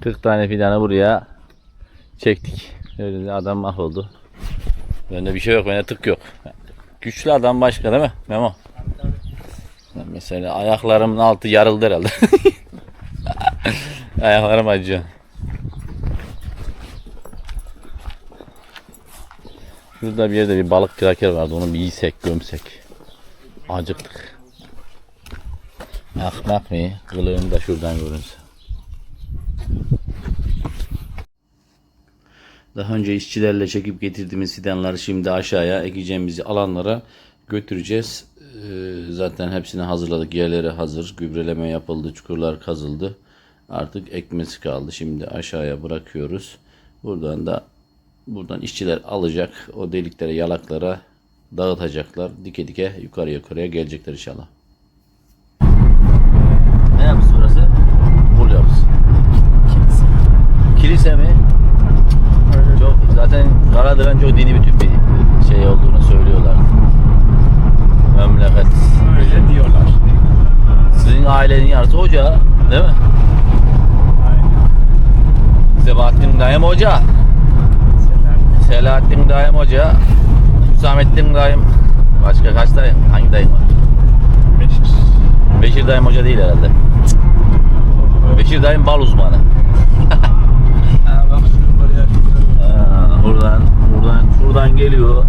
40 tane fidanı buraya çektik. Öyle adam mahvoldu. Bende bir şey yok. Bende tık yok. Güçlü adam başka değil mi Memo? Mesela ayaklarımın altı yarıldı herhalde. Ayaklarım acıyor. Şurada bir yerde bir balık kraker vardı. Onu bir yiysek, gömsek. Acıktık. Akmak mı? Kılığım da şuradan görünse. Daha önce işçilerle çekip getirdiğimiz fidanları şimdi aşağıya ekeceğimiz alanlara götüreceğiz. Ee, Zaten hepsini hazırladık. Yerleri hazır. Gübreleme yapıldı. Çukurlar kazıldı. Artık ekmesi kaldı. Şimdi aşağıya bırakıyoruz. Buradan da buradan işçiler alacak. O deliklere, yalaklara dağıtacaklar. Dike dike yukarıya yukarıya gelecekler inşallah. Ne yapısı burası? Bul yapısı. Kilise mi? Çok zaten Karadıran çok dini bütün bir şey olduğunu söylüyorlar. Memleket. Öyle diyorlar. Sizin ailenin yarısı hoca, değil mi? Aynen. Sebahattin Daim Hoca, Selam. Selahattin Daim Hoca, Hüsamettin Daim. Başka kaç dayım? Hangi dayım var? Beşir. Beşir Daim Hoca değil herhalde. Beşir Daim bal uzmanı. Ha bak buradan, buradan, geliyor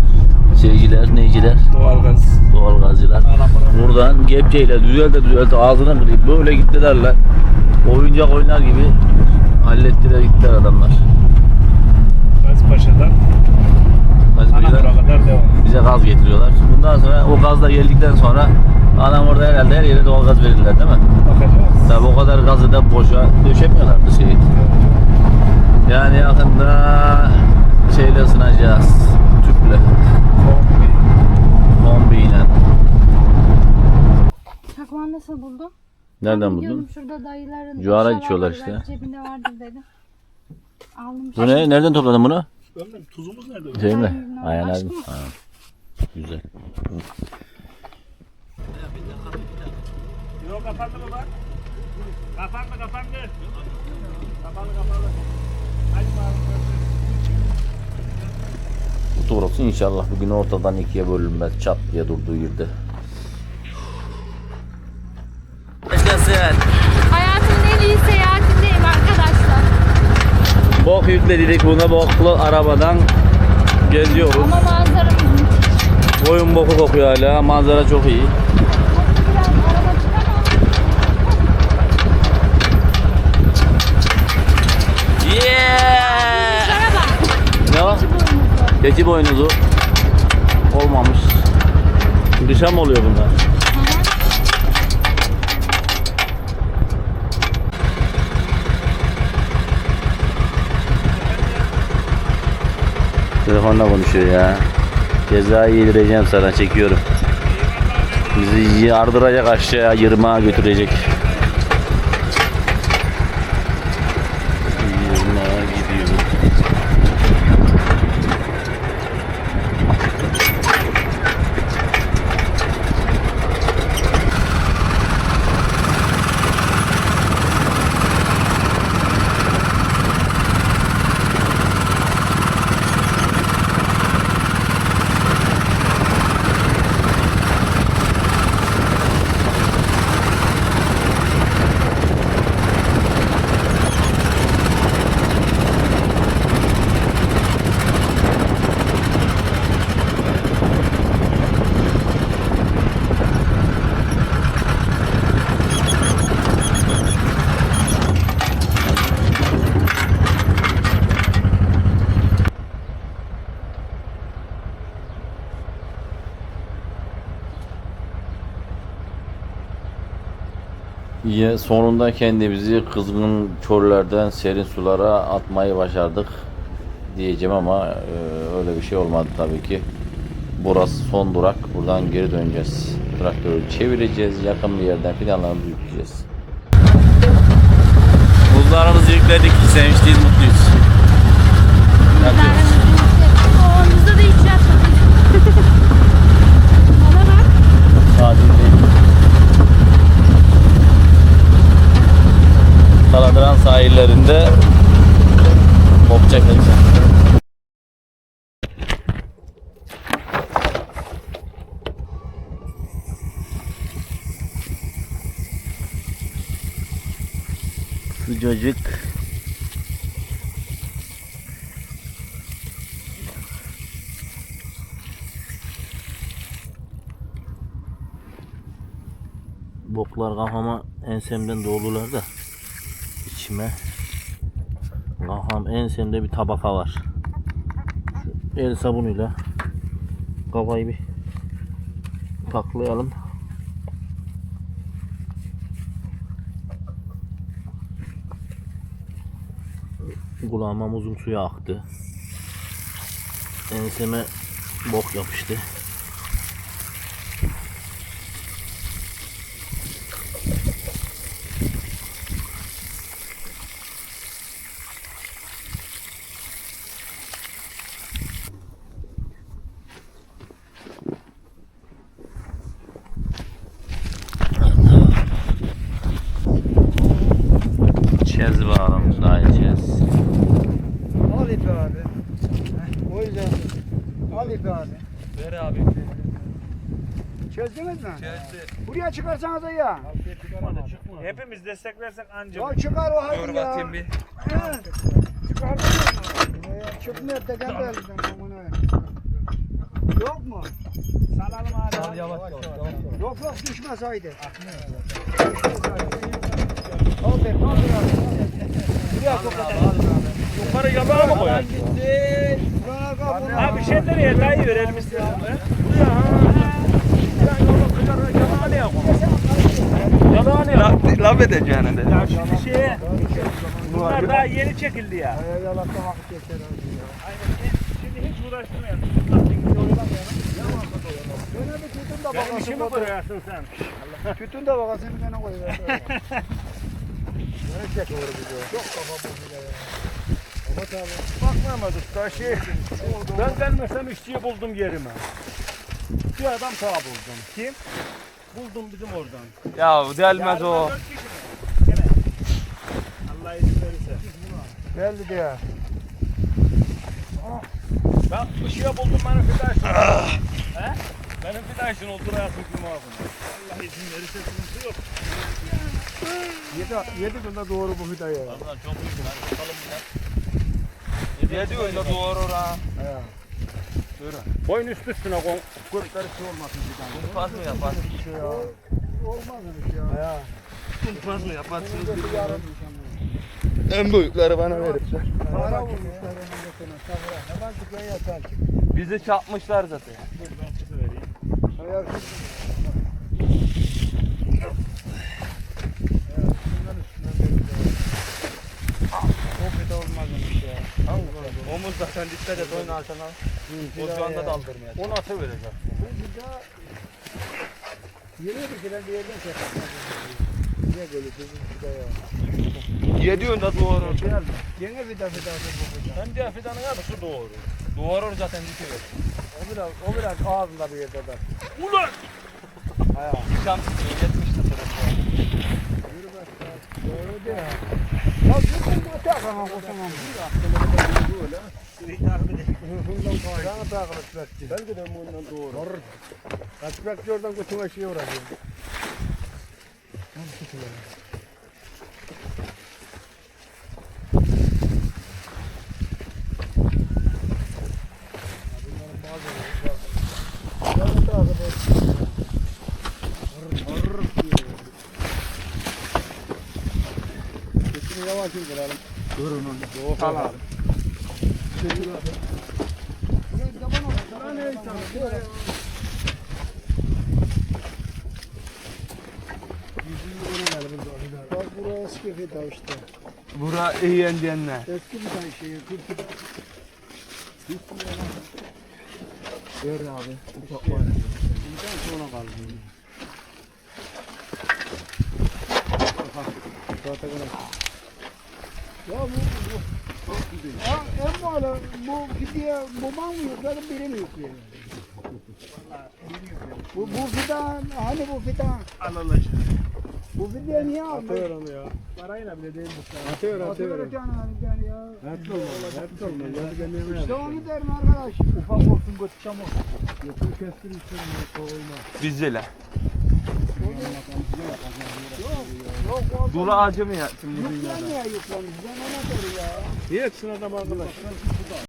şeyciler, neyciler, doğalgaz. doğal gazcılar. Anamına. Buradan kepçeyle düzelte düzelte ağzına kırıp böyle gittiler lan. Oyuncak oynar gibi hallettiler gittiler adamlar. Gazpaşa'dan Anamura kadar devam. bize gaz getiriyorlar. Bundan sonra o gaz da geldikten sonra anam orada herhalde her yere doğal gaz verirler değil mi? Bakacağız. Tabi o kadar gazı da boşa döşemiyorlardı şeyi. Yani yakında şeyle ısınacağız. Tüple, Kombi. kombiyle. Çakmağı nasıl buldun? Nereden buldun? Şurada dayıların Cuhara içiyorlar işte. Cebinde vardır dedim. Aldım. Bu ne? Nereden topladın bunu? Ömrüm tuzumuz nerede? Şey mi? Aynen, abi. Ha. Güzel. Yok kapandı mı bak? Kapandı kapandı. Kapalı kapalı. Hadi bakalım. Mutlu olsun inşallah bugün ortadan ikiye bölünmez çat diye durduğu yerde. Yaşasın. Hayatımın en iyi seyahatindeyim arkadaşlar. Bok yükledik buna boklu arabadan geziyoruz. Ama manzaramız müthiş. Boyun boku kokuyor hala. Manzara çok iyi. Keçi boynuzu. Olmamış. Dışa mı oluyor bunlar? Telefonla konuşuyor ya. Cezayı yedireceğim sana çekiyorum. Bizi yardıracak aşağıya yırmağa götürecek. Yırmağa gidiyoruz. Sonunda kendimizi kızgın çöllerden serin sulara atmayı başardık diyeceğim ama e, öyle bir şey olmadı tabii ki. Burası son durak. Buradan geri döneceğiz. Traktörü çevireceğiz. Yakın bir yerden fidanlarımızı yükleyeceğiz. Buzlarımızı yükledik. Sevinçliyiz, mutluyuz. Yapıyoruz. Ovamızda da hiç yapmadık. Bana bak. Tatildeyiz. Kaladıran sahillerinde bok çekildi. Sıcacık. Boklar kafama ensemden doğdular da içime kafam ensemde bir tabaka var. Şu el sabunuyla kafayı bir paklayalım. Kulağıma muzun suyu aktı. Enseme bok yapıştı. Çez bakalım daha çez. Al ipi abi. Heh, O yüzden. Al ipi abi. Ver abi. Çözdünüz mü? Çözdü. Buraya çıkarsanız ya. Hepimiz destek versek anca. Ya çıkar o hadi ya. bakayım bir. Çıkar. Çıkmıyor da gel elimden bunu. Yok mu? Salalım abi. Yavaş yavaş. Yok yok düşmez haydi. Al be abi. Buraya kapat. Yukarı yabağa mı? Buraya kapat. Abi şey nereye dayı verelim istiyorsan. Yabağa ne ya? Laf edeceğine de. Ya şimdi şeye. Bunlar daha yeni çekildi ya. Yalakta vakit geçer. Aynen. Şimdi hiç uğraştırmayalım. Benim işimi kuruyorsun sen. Tütün de bakasın bir tane koyuyor. Gene çek doğru gidiyor. Çok kafa bu ya. Ama tabii. Bakmamadık da şey. Ben gelmesem işçiyi buldum yerime. Bir adam sağ buldum. Kim? Buldum bizim oradan. Ya delmez o. Yarın dört kişi mi? Gene. Allah izin verirse. Belli diyor. Ben ışığı buldum benim fidaşın. He? Benim fidaşın oturayasın kim ağzına. Allah izin verirse sıkıntı yok. Yedi, yedi günde doğru bu hüda ya. Vallahi çok iyi lan. Bakalım ya. Yedi önde doğru ha. Boyun üst üstüne koy. Karışı olmasın bir tane. Pas mı yapar? Şey ya. Olmazmış ya. Ya. Pas mı yapar? Yarın En büyükleri bana veripler. Para vurmuşlar götüne. Sabra. Hemen dükkan yatar ki. Bizi çarpmışlar zaten. Ben size vereyim. Hayal olmazmış ya. Omuz zaten dikkat et oynarsan al. O şu anda daldırmaya. O nasıl verecek? Bu bir daha yeni bir şeyler bir yerden çekmek. Niye böyle bir vida ya? Yedi önde doğru. Yine vida vidası bu vida. Hem de fidanın yarısı doğru. Doğru zaten dikiyor. O biraz, o biraz ağzında bir yerde de. Ulan! Aya. Şans yetmişti sırası. Yürü bak ya. Doğru değil. Ya takama kosamam. Sana. Belki de bundan doğru. Kaç bekçi oradan götüme şey uğraşıyor. Götünü yavaş indirelim. Durun onu. Tamam. Bak burası eski bir işte. Bura iyi yendiyenler. Eski bir dağ şey. Kırkı Ver abi. Ufak var. Bundan sonra kaldı. Zaten ya bu, bu. Çok güzel. Ya en muhala, bu gidiye bomba mı yok? Zaten biri mi yok yani? bu, bu fidan, hani bu fidan? Al Allah Bu fidan niye almış? Atıyor onu ya. Parayla bile değil bu. Atıyor, atıyor. Atıyor canım yani ya. Hep olmaz, hep olmaz. İşte onu derim arkadaş. Ufak olsun, götü çam olsun. Yoksa kestin içeri, olmaz. Bizdeler. Dula ağacı mı ya? Şimdi Yüklenmiyor yüklenmiyor. Bize ne ya? Yetsin adam arkadaş.